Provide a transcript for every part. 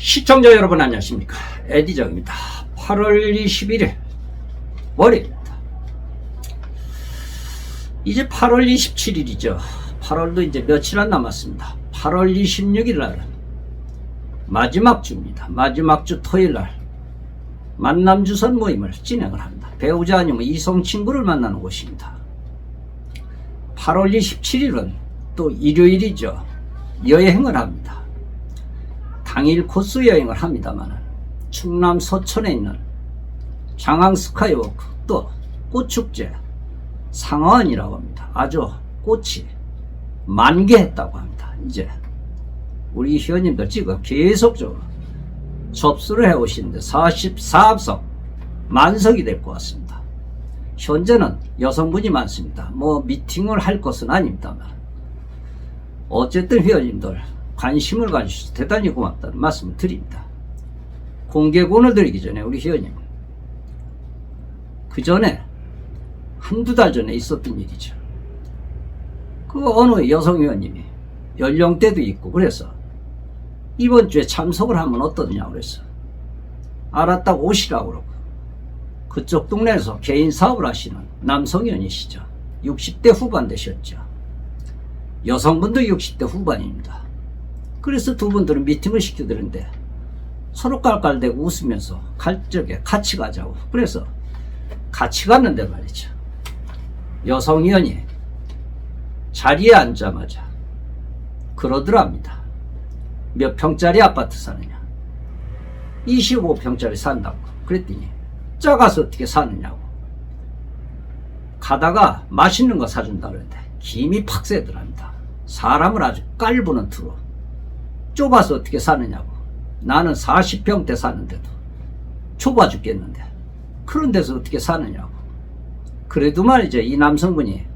시청자 여러분 안녕하십니까? 에디정입니다. 8월 21일 월요일입니다. 이제 8월 27일이죠. 8월도 이제 며칠 안 남았습니다. 8월 26일 날은 마지막 주입니다. 마지막 주 토요일 날 만남 주선 모임을 진행을 합니다. 배우자 아니면 이성 친구를 만나는 곳입니다. 8월 27일은 또 일요일이죠. 여행을 합니다 당일 코스 여행을 합니다만 충남 서천에 있는 장항 스카이워크 또 꽃축제 상하원이라고 합니다. 아주 꽃이 만개했다고 합니다. 이제 우리 회원님들 지금 계속적으로 접수를 해오시는데 44석 만석이 될 것 같습니다. 현재는 여성분이 많습니다. 뭐 미팅을 할 것은 아닙니다만 어쨌든 회원님들 관심을 가지셔서 대단히 고맙다는 말씀을 드립니다. 공개권을 드리기 전에 우리 회원님 그 전에 한두 달 전에 있었던 일이죠. 그 어느 여성 회원님이 연령대도 있고 그래서 이번 주에 참석을 하면 어떠느냐고 그랬어. 알았다고 오시라고 그러고 그쪽 동네에서 개인 사업을 하시는 남성 회원이시죠. 60대 후반 되셨죠. 여성분도 60대 후반입니다. 그래서 두 분들은 미팅을 시켜드는데 서로 깔깔대고 웃으면서 갈 적에 같이 가자고. 그래서 같이 갔는데 말이죠. 여성위원이 자리에 앉자마자 그러더랍니다. 몇 평짜리 아파트 사느냐? 25평짜리 산다고. 그랬더니 작아서 어떻게 사느냐고. 가다가 맛있는 거 사준다 그랬는데 김이 팍 세더랍니다. 사람을 아주 깔보는 투로. 좁아서 어떻게 사느냐고. 나는 40평대 사는데도 좁아 죽겠는데. 그런 데서 어떻게 사느냐고. 그래도 말이죠. 이 남성분이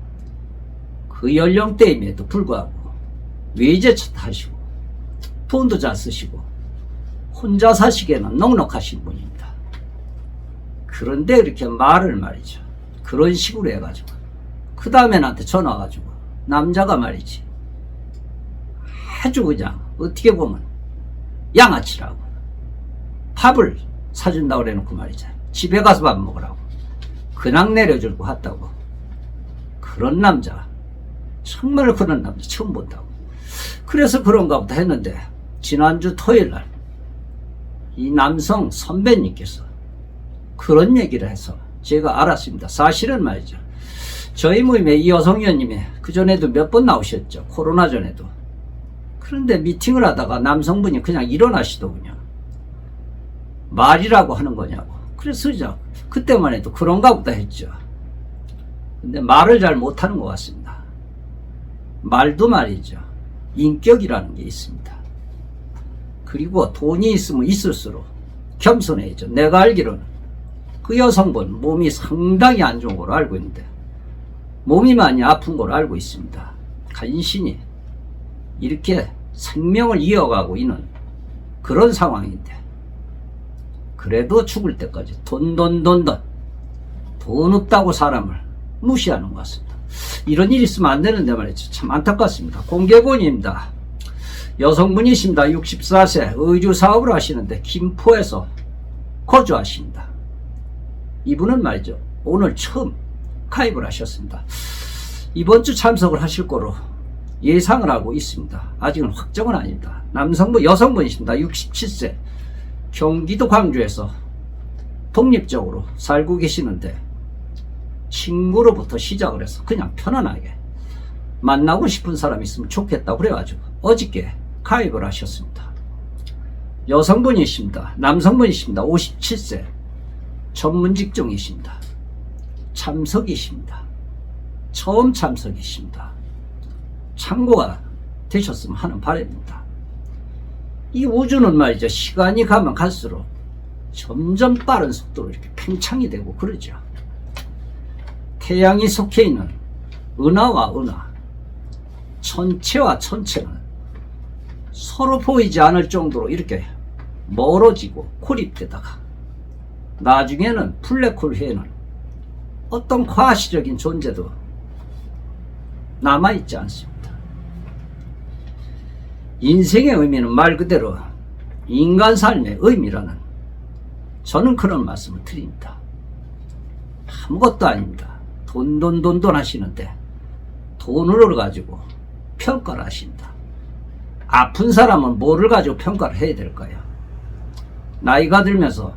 그 연령대임에도 불구하고 외제차 타시고 돈도 잘 쓰시고 혼자 사시기에는 넉넉하신 분입니다. 그런데 이렇게 말을 말이죠. 그런 식으로 해가지고 그 다음에 나한테 전화 와가지고 남자가 말이지 아주 그냥 어떻게 보면 양아치라고. 밥을 사준다고 그래놓고 말이죠. 집에 가서 밥 먹으라고. 그냥 내려주고 왔다고. 그런 남자 정말 그런 남자 처음 본다고. 그래서 그런가 보다 했는데 지난주 토요일 날 이 남성 선배님께서 그런 얘기를 해서 제가 알았습니다. 사실은 말이죠. 저희 모임에 이 여성 의원님이 그전에도 몇 번 나오셨죠. 코로나 전에도 그런데 미팅을 하다가 남성분이 그냥 일어나시더군요. 말이라고 하는 거냐고. 그래서 이제 그때만 해도 그런가 보다 했죠. 근데 말을 잘 못하는 것 같습니다. 말도 말이죠. 인격이라는 게 있습니다. 그리고 돈이 있으면 있을수록 겸손해야죠. 내가 알기로는 그 여성분 몸이 상당히 안 좋은 걸로 알고 있는데 몸이 많이 아픈 걸로 알고 있습니다. 간신히 이렇게 생명을 이어가고 있는 그런 상황인데 그래도 죽을 때까지 돈 돈 돈 돈 돈 없다고 사람을 무시하는 것 같습니다. 이런 일이 있으면 안 되는데 말이죠. 참 안타깝습니다. 공개권입니다. 여성분이십니다. 64세 의주 사업을 하시는데 김포에서 거주하십니다. 이분은 말이죠. 오늘 처음 가입을 하셨습니다. 이번 주 참석을 하실 거로 예상을 하고 있습니다. 아직은 확정은 아닙니다. 남성분, 여성분이십니다. 67세. 경기도 광주에서 독립적으로 살고 계시는데 친구로부터 시작을 해서 그냥 편안하게 만나고 싶은 사람 있으면 좋겠다고 그래가지고 어저께 가입을 하셨습니다. 여성분이십니다. 남성분이십니다. 57세. 전문 직종이십니다. 참석이십니다. 처음 참석이십니다. 참고가 되셨으면 하는 바람입니다. 이 우주는 말이죠. 시간이 가면 갈수록 점점 빠른 속도로 이렇게 팽창이 되고 그러죠. 태양이 속해 있는 은하와 은하, 천체와 천체는 서로 보이지 않을 정도로 이렇게 멀어지고 고립되다가 나중에는 블랙홀 외에는 어떤 과시적인 존재도 남아있지 않습니다. 인생의 의미는 말 그대로 인간 삶의 의미라는 저는 그런 말씀을 드립니다. 아무것도 아닙니다. 돈, 돈, 돈, 돈 하시는데 돈을 가지고 평가를 하신다. 아픈 사람은 뭐를 가지고 평가를 해야 될까요? 나이가 들면서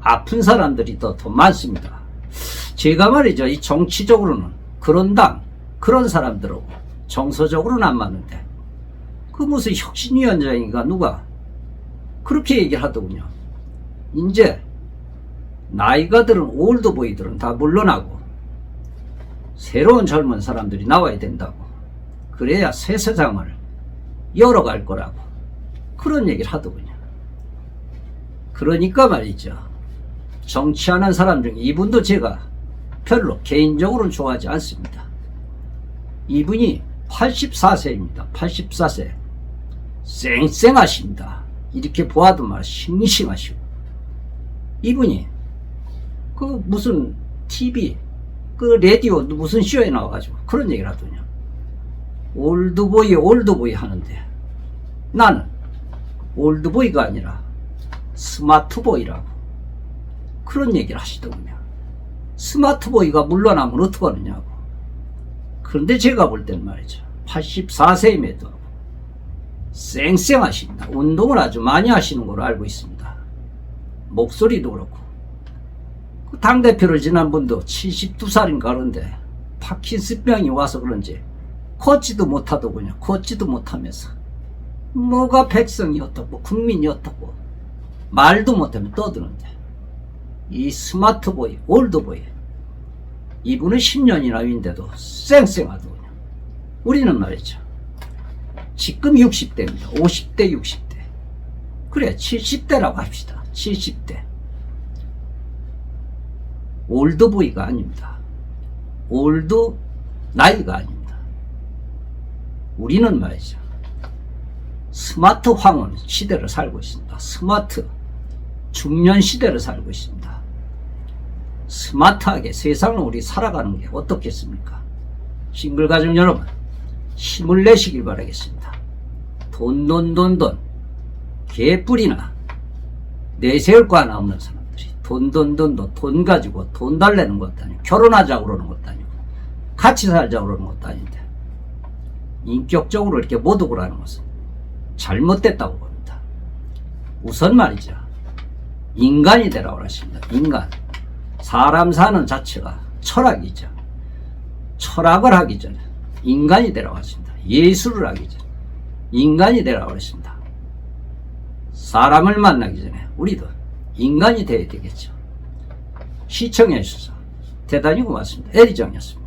아픈 사람들이 더, 더 많습니다. 제가 말이죠. 이 정치적으로는 그런 당, 그런 사람들하고 정서적으로는 안 맞는데 그 무슨 혁신위원장인가 누가 그렇게 얘기를 하더군요. 이제 나이가 들은 올드보이들은 다 물러나고 새로운 젊은 사람들이 나와야 된다고 그래야 새 세상을 열어갈 거라고 그런 얘기를 하더군요. 그러니까 말이죠. 정치하는 사람 중에 이분도 제가 별로 개인적으로는 좋아하지 않습니다. 이분이 84세입니다. 84세. 쌩쌩하십니다. 이렇게 보아도 말 싱싱하시고. 이분이 그 무슨 TV, 그 라디오 무슨 쇼에 나와가지고 그런 얘기를 하더군요. 올드보이, 올드보이 하는데 나는 올드보이가 아니라 스마트보이라고 그런 얘기를 하시더군요. 스마트보이가 물러나면 어떡하느냐고. 그런데 제가 볼 때는 말이죠. 84세임에도 쌩쌩하십니다. 운동을 아주 많이 하시는 걸로 알고 있습니다. 목소리도 그렇고. 그 당대표를 지난 분도 72살인가 그런데 파킨스병이 와서 그런지 걷지도 못하더군요. 걷지도 못하면서. 뭐가 백성이 어떻고 국민이 어떻고 말도 못하면 떠드는데 이 스마트보이, 올드보이 이분은 10년이나 위인데도 쌩쌩하더군요. 우리는 말이죠. 지금 60대입니다. 50대, 60대. 그래, 70대라고 합시다. 70대. 올드보이가 아닙니다. 올드 나이가 아닙니다. 우리는 말이죠. 스마트 황혼 시대를 살고 있습니다. 스마트 중년 시대를 살고 있습니다. 스마트하게 세상을 우리 살아가는 게 어떻겠습니까? 싱글 가족 여러분, 힘을 내시길 바라겠습니다. 돈, 돈, 돈, 돈. 개뿔이나 내세울 거 하나 없는 사람들이 돈, 돈, 돈, 돈, 돈 가지고 돈 달래는 것도 아니고 결혼하자고 그러는 것도 아니고 같이 살자고 그러는 것도 아닌데 인격적으로 이렇게 모독을 하는 것은 잘못됐다고 봅니다. 우선 말이죠. 인간이 되라고 하십니다. 인간. 사람 사는 자체가 철학이죠. 철학을 하기 전에 인간이 되라고 하십니다. 예술을 하기 전에 인간이 되라고 하십니다. 사람을 만나기 전에 우리도 인간이 되어야 되겠죠. 시청해 주셔서 대단히 고맙습니다. 에리정이었습니다.